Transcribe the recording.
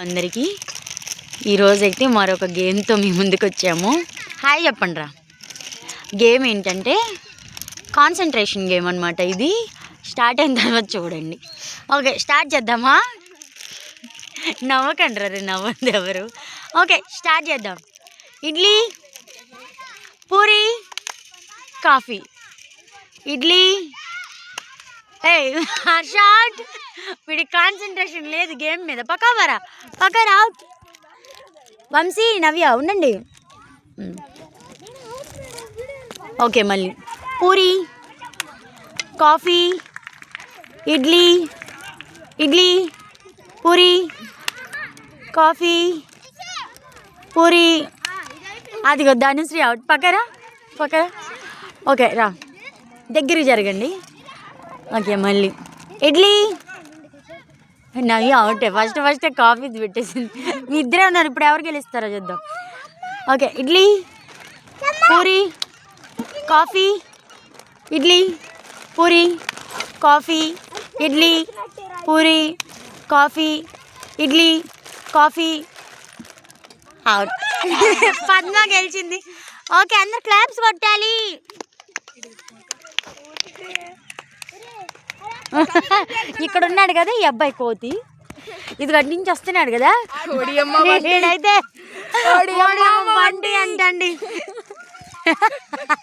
అందరికీ. ఈరోజైతే మరొక గేమ్తో మీ ముందుకు వచ్చాము హాయ్ చెప్పండి రా గేమ్ ఏంటంటే కాన్సన్ట్రేషన్ గేమ్ అనమాట ఇది. స్టార్ట్ అయిన తర్వాత చూడండి. ఓకే స్టార్ట్ చేద్దామా? నవ్వకండి రా రే ఎవరు. ఓకే స్టార్ట్ చేద్దాం. ఇడ్లీ పూరి కాఫీ. ఇడ్లీ ఏ హర్షాట్ వీడి కాన్సన్ట్రేషన్ లేదు గేమ్ మీద. పక్కా వరా పక్కా అవుట్ వంశీ నవ్య ఉండండి. ఓకే మళ్ళీ. Puri coffee idli idli puri coffee puri. అదిగో ధనుశ్రీ అవుట్ పక్కరా పక్కరా ఓకే రా. దగ్గరికి జరగండి. ఓకే మళ్ళీ. ఇడ్లీ? నవ్వి అవుటే ఫస్ట్ ఫస్ట్ కాఫీ పెట్టేసింది. మీ ఇద్దరే ఉన్నారు ఇప్పుడు ఎవరు గెలుస్తారో చూద్దాం. Okay idli? Puri? Coffee? Idli? Puri? Coffee? Idli? Puri? Coffee? Idli? Coffee? Out Padma గెలిచింది. ఓకే అందరు క్లాప్స్ కొట్టాలి. ఇక్కడ ఉన్నాడు కదా ఈ అబ్బాయి కోతి. ఇది నుంచి వస్తున్నాడు కదా. బండి అంటండి.